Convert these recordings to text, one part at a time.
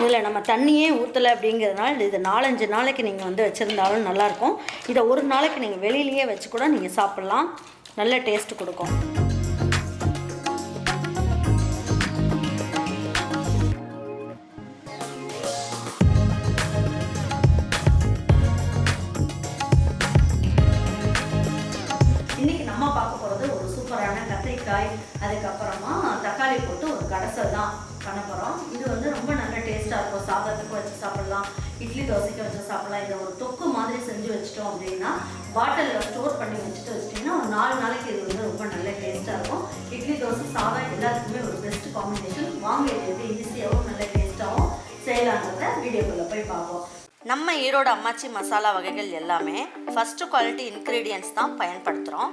இதில் நம்ம தண்ணியே ஊற்றலை அப்படிங்கிறதுனால இது நாலஞ்சு நாளைக்கு நீங்கள் வந்து வச்சுருந்தாலும் நல்லாயிருக்கும். இதை ஒரு நாளைக்கு நீங்கள் வெளியிலேயே வச்சு கூட நீங்கள் சாப்பிட்லாம். நல்ல டேஸ்ட் கொடுக்கும். சாதத்துக்கு வச்சு சாப்பிடலாம். இட்லி தோசைக்கு வச்சு சாப்பிடலாம். இதை ஒரு தொக்கு மாதிரி செஞ்சு வச்சிட்டோம் அப்படின்னா பாட்டிலில் ஸ்டோர் பண்ணி வச்சுட்டு வச்சிட்டிங்கன்னா ஒரு நாலு நாளைக்கு இது வந்து ரொம்ப நல்ல டேஸ்ட்டாக இருக்கும். இட்லி தோசை சாதம் எல்லாத்துக்குமே ஒரு பெஸ்ட் காம்பினேஷன் வாங்க இது ஈஸியாகவும் நல்ல டேஸ்ட்டாகவும் செய்யலான்றத வீடியோக்குள்ளே போய் பார்ப்போம். நம்ம ஈரோடு அம்மாச்சி மசாலா வகைகள் எல்லாமே ஃபஸ்ட்டு குவாலிட்டி இன்க்ரீடியன்ஸ் தான் பயன்படுத்துகிறோம்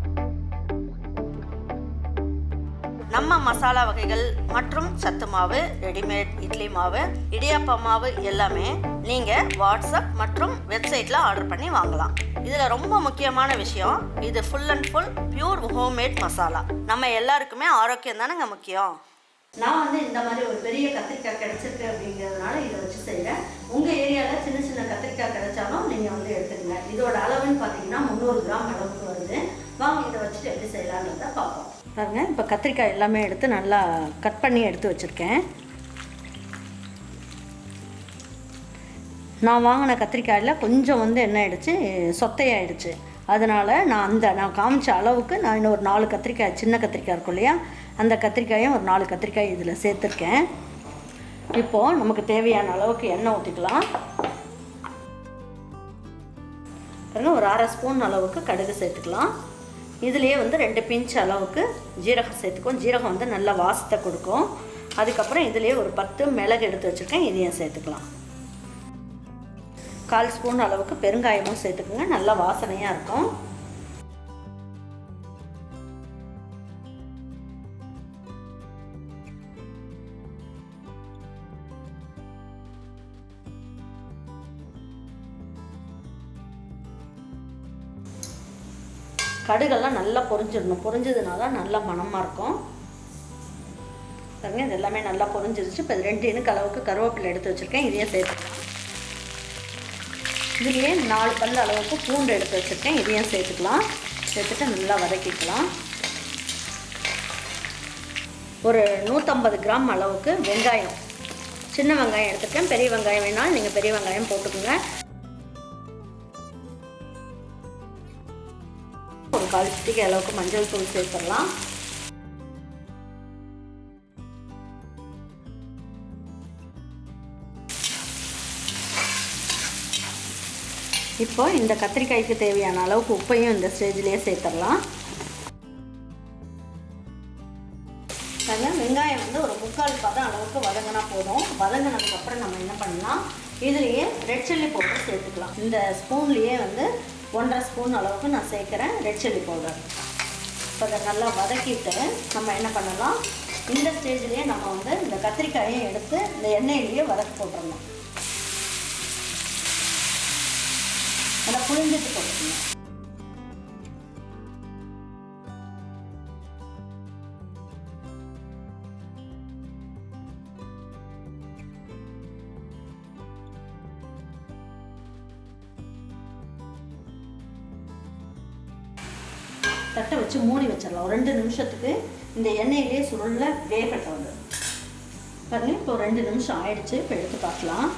நம்ம மசாலா வகைகள் மற்றும் சத்து மாவு ரெடிமேட் இட்லி மாவு இடியாப்ப மாவு எல்லாமே நீங்கள் வாட்ஸ்அப் மற்றும் வெப்சைட்டில் ஆர்டர் பண்ணி வாங்கலாம். இதில் ரொம்ப முக்கியமான விஷயம் இது full and full pure homemade masala நம்ம எல்லாருக்குமே ஆரோக்கியம் தானேங்க முக்கியம்? நான் வந்து இந்த மாதிரி ஒரு பெரிய கத்திரிக்காய் கிடைச்சிருக்கு அப்படிங்கிறதுனால இதை வச்சு செய்கிறேன் உங்கள் ஏரியாவில் சின்ன சின்ன கத்திரிக்காய் கிடைச்சாலும் நீங்கள் வந்து எடுத்துக்கங்க. இதோட அளவுன்னு பார்த்தீங்கன்னா முந்நூறு கிராம் அளவுக்கு வருது. வாங்க இதை பாருங்கள் பாருங்க இப்போ கத்திரிக்காய் எல்லாமே எடுத்து நல்லா கட் பண்ணி எடுத்து வச்சுருக்கேன். நான் வாங்கின கத்திரிக்காயில் கொஞ்சம் வந்து என்ன ஆயிடுச்சு? சொத்தையாயிடுச்சு. அதனால் நான் அந்த நான் காமிச்ச அளவுக்கு நான் இன்னும் ஒரு நாலு கத்திரிக்காய் சின்ன கத்திரிக்காய் இருக்கும் இல்லையா? அந்த கத்திரிக்காயும் ஒரு நாலு கத்திரிக்காய் இதில் சேர்த்துருக்கேன். இப்போது நமக்கு தேவையான அளவுக்கு எண்ணெய் ஊற்றிக்கலாம் பாருங்கள் ஒரு அரை ஸ்பூன் அளவுக்கு கடுகு சேர்த்துக்கலாம். இதுலேயே வந்து ரெண்டு பிஞ்ச் அளவுக்கு ஜீரகம் சேர்த்துக்கும் ஜீரகம் வந்து நல்ல வாசத்தை கொடுக்கும். அதுக்கப்புறம் இதுலேயே ஒரு பத்து மிளகு எடுத்து வச்சுருக்கேன். இதையும் சேர்த்துக்கலாம். கால் ஸ்பூன் அளவுக்கு பெருங்காயமும் சேர்த்துக்குங்க. நல்ல வாசனையாக இருக்கும். கடுகெல்லாம் நல்லா பொரிஞ்சிடணும் பொரிஞ்சதுனால தான் நல்ல மணமாக இருக்கும். பாருங்கள் இது எல்லாமே நல்லா பொரிஞ்சிருச்சு இப்போ ரெண்டு இனுக்கு அளவுக்கு கருவேப்பிலை எடுத்து வச்சுருக்கேன். இதையும் சேர்த்துக்கலாம் இதுலேயே நாலு பல் அளவுக்கு பூண்டு எடுத்து வச்சுருக்கேன். இதையும் சேர்த்துக்கலாம். சேர்த்துட்டு நல்லா வதக்கிக்கலாம். ஒரு நூற்றம்பது கிராம் அளவுக்கு வெங்காயம். சின்ன வெங்காயம் எடுத்துருக்கேன் பெரிய வெங்காயம் வேணாலும் நீங்கள் பெரிய வெங்காயம் போட்டுக்கோங்க. ஒரு அளவுக்கு மஞ்சள் தூள் சேர்த்துடலாம். இப்போ இந்த கத்திரிக்காய்க்கு தேவையான அளவுக்கு உப்பையும் இந்த ஸ்டேஜ்லேயே சேர்த்துடலாம். வெங்காயம் வந்து ஒரு முக்கால் பதம் அளவுக்கு வதங்கினா போதும். வதங்கினதுக்கப்புறம் நம்ம என்ன பண்ணலாம்? இதுலேயே ரெட் சில்லி பவுடர் சேர்த்துக்கலாம். இந்த ஸ்பூன்லேயே வந்து ஒன்றரை ஸ்பூன் அளவுக்கு நான் சேர்க்குறேன். Red chilli powder. இப்போ அதை நல்லா வதக்கிட்டு நம்ம என்ன பண்ணலாம்? இந்த ஸ்டேஜ்லேயே நம்ம வந்து இந்த கத்திரிக்காயையும் எடுத்து இந்த எண்ணெயிலேயே வதக்கி போட்டுடணும் நல்லா புழிஞ்சிட்டு போட்டுக்கணும். தட்டை வச்சு மூடி வச்சிடலாம். ஒரு ரெண்டு நிமிஷத்துக்கு இந்த எண்ணெயிலே சுருள வேகட்டும் அது. பாருங்க இப்போ ரெண்டு நிமிஷம் ஆயிடுச்சு. இப்போ எடுத்து பார்க்கலாம்.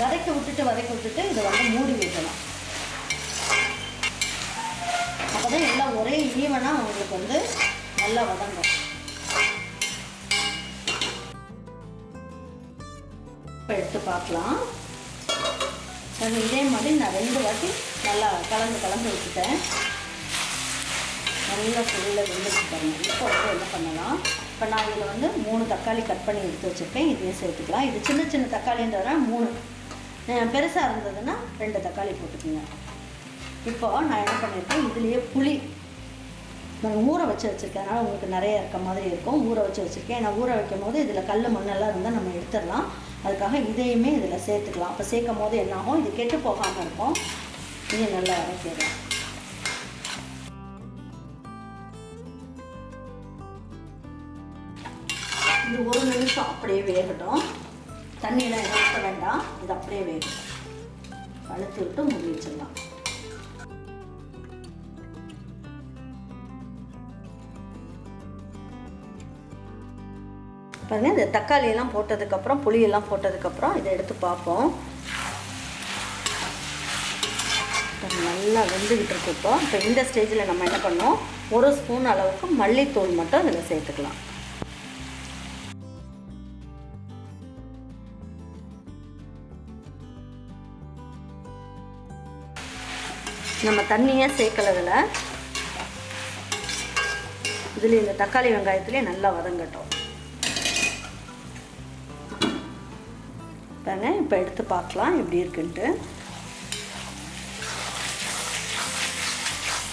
வதக்க விட்டுட்டு வதக்க விட்டுட்டு இதை வந்து மூடி வைக்கலாம். அப்போதான் எல்லாம் ஒரே ஈவனாக உங்களுக்கு வந்து நல்லா வதங்கும். இப்போ எடுத்து பார்க்கலாம். இதே மாதிரி நான் ரெண்டு வாட்டி நல்லா கலந்து கலந்து வச்சுட்டேன். நல்லா சுவையில் வெந்துச்சு பாருங்க. இப்போ வந்து என்ன பண்ணலாம்? இப்போ நான் இதில் வந்து மூணு தக்காளி கட் பண்ணி எடுத்து வச்சுருக்கேன். இதையும் சேர்த்துக்கலாம். இது சின்ன சின்ன தக்காளின்றத மூணு பெருசாக இருந்ததுன்னா ரெண்டு தக்காளி போட்டுக்கோங்க. இப்போ நான் என்ன பண்ணியிருக்கேன்? இதுலேயே புளி நான் ஊற வச்சு வச்சுருக்கேனால உங்களுக்கு நிறைய இருக்க மாதிரி இருக்கும். ஊற வச்சு வச்சுருக்கேன். நான் ஊற வைக்கும் போது இதில் கல் மண்ணெல்லாம் இருந்தால் நம்ம எடுத்துடலாம். அதுக்காக இதையுமே இதில் சேர்த்துக்கலாம். அப்போ சேர்க்கும் போது என்னாகும் இது கெட்டு போகாமல் இருக்கும். இது நல்லா வதக்கிடலாம் இது ஒரு நிமிஷம் அப்படியே வேகட்டும். தண்ணியெலாம் எதுவும் வேண்டாம். இது அப்படியே வேகட்டும். அழுத்தி விட்டு மூடி வச்சிடலாம். பாருங்க இந்த தக்காளி எல்லாம் போட்டதுக்கப்புறம் புளியெல்லாம் போட்டதுக்கப்புறம் இதை எடுத்து பார்ப்போம். நல்லா வெந்துக்கிட்டு இருக்கு இப்போ. இப்போ இந்த ஸ்டேஜில் நம்ம என்ன பண்ணோம் ஒரு ஸ்பூன் அளவுக்கு மல்லித்தூள் மட்டும் இதில் சேர்த்துக்கலாம். நம்ம தண்ணியே சேர்க்கலதில் இதில் இந்த தக்காளி வெங்காயத்துலேயே நல்லா வதங்கட்டும். பாருங்க இப்போ எடுத்து பார்க்கலாம் எப்படி இருக்குன்ட்டு.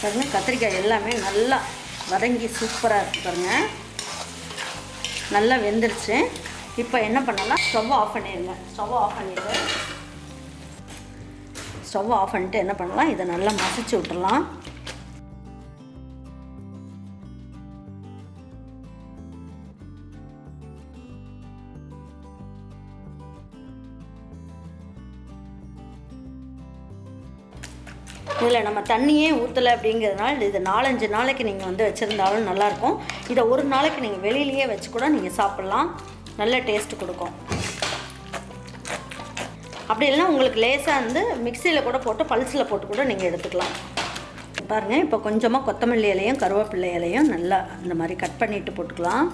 பாருங்க கத்திரிக்காய் எல்லாமே நல்லா வதங்கி சூப்பராக இருக்குது பாருங்க. நல்லா வெந்துருச்சு. இப்போ என்ன பண்ணலாம்? ஸ்டவ் ஆஃப் பண்ணிடுங்க. ஸ்டவ் ஆஃப் பண்ணிட்டு ஸ்டவ் ஆஃப் பண்ணிட்டு என்ன பண்ணலாம்? இதை நல்லா மசிச்சு விட்டுடலாம் இதில் நம்ம தண்ணியே ஊற்றலை அப்படிங்கிறதுனால இது நாலஞ்சு நாளைக்கு நீங்கள் வந்து வச்சுருந்தாலும் நல்லாயிருக்கும். இதை ஒரு நாளைக்கு நீங்கள் வெளியிலேயே வச்சு கூட நீங்கள் சாப்பிட்லாம். நல்ல டேஸ்ட் கொடுக்கும். அப்படி இல்லைன்னா உங்களுக்கு லேசாக வந்து மிக்சியில் கூட போட்டு பல்ஸில் போட்டு கூட நீங்கள் எடுத்துக்கலாம். பாருங்கள் இப்போ கொஞ்சமாக கொத்தமல்லி இலையும் கருவேப்பிள்ளை இலையும் நல்லா இந்த மாதிரி கட் பண்ணிட்டு போட்டுக்கலாம்.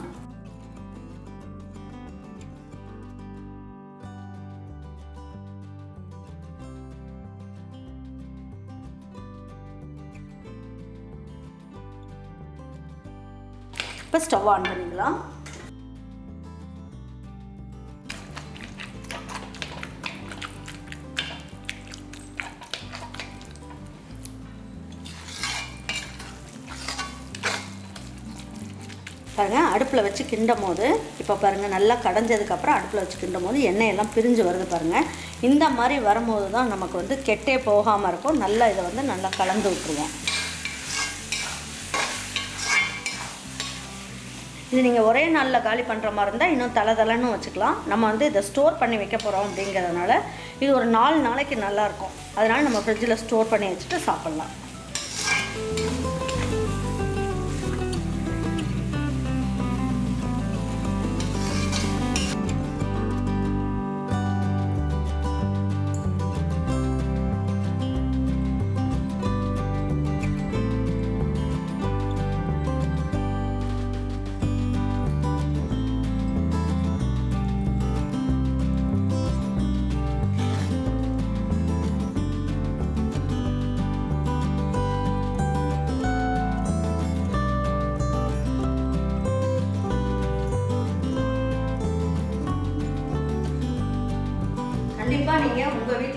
இப்போ ஸ்டவ் ஆன் பண்ணிக்கலாம். பாருங்கள் அடுப்பில் வச்சு கிண்டும் போது இப்போ பாருங்கள் நல்லா கடைஞ்சதுக்கப்புறம் அடுப்பில் வச்சு கிண்டும் போது எண்ணெயெல்லாம் பிரிஞ்சு வருது பாருங்கள் இந்த மாதிரி வரும்போது தான் நமக்கு வந்து கெட்டே போகாமல் இருக்கும். நல்லா இதை வந்து நல்லா கலந்து விட்டுருவோம். இது நீங்கள் ஒரே நாளில் காலி பண்ணுற மாதிரி இருந்தால் இன்னும் தலை தலைன்னு வச்சுக்கலாம். நம்ம வந்து இதை ஸ்டோர் பண்ணி வைக்க போகிறோம் அப்படிங்கிறதுனால இது ஒரு நாலு நாளைக்கு நல்லாயிருக்கும் அதனால் நம்ம ஃப்ரிட்ஜில் ஸ்டோர் பண்ணி வச்சுட்டு சாப்பிட்லாம்.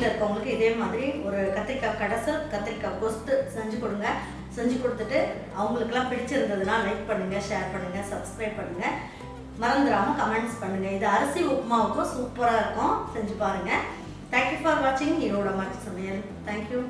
வீட்டில் இருக்கவங்களுக்கு இதே மாதிரி ஒரு கத்திரிக்காய் கடைசல் கத்திரிக்காய் கொஸ்து செஞ்சு கொடுங்க. செஞ்சு கொடுத்துட்டு அவங்களுக்குலாம் பிடிச்சிருந்ததுன்னா லைக் பண்ணுங்கள் ஷேர் பண்ணுங்கள் சப்ஸ்கிரைப் பண்ணுங்கள் மறந்துடாமல் கமெண்ட்ஸ் பண்ணுங்கள் இது அரிசி உப்புமாவுக்கும் சூப்பராக இருக்கும். செஞ்சு பாருங்கள் தேங்க்யூ ஃபார் வாட்சிங் ஈரோட மாற்றி சமையல். தேங்க்யூ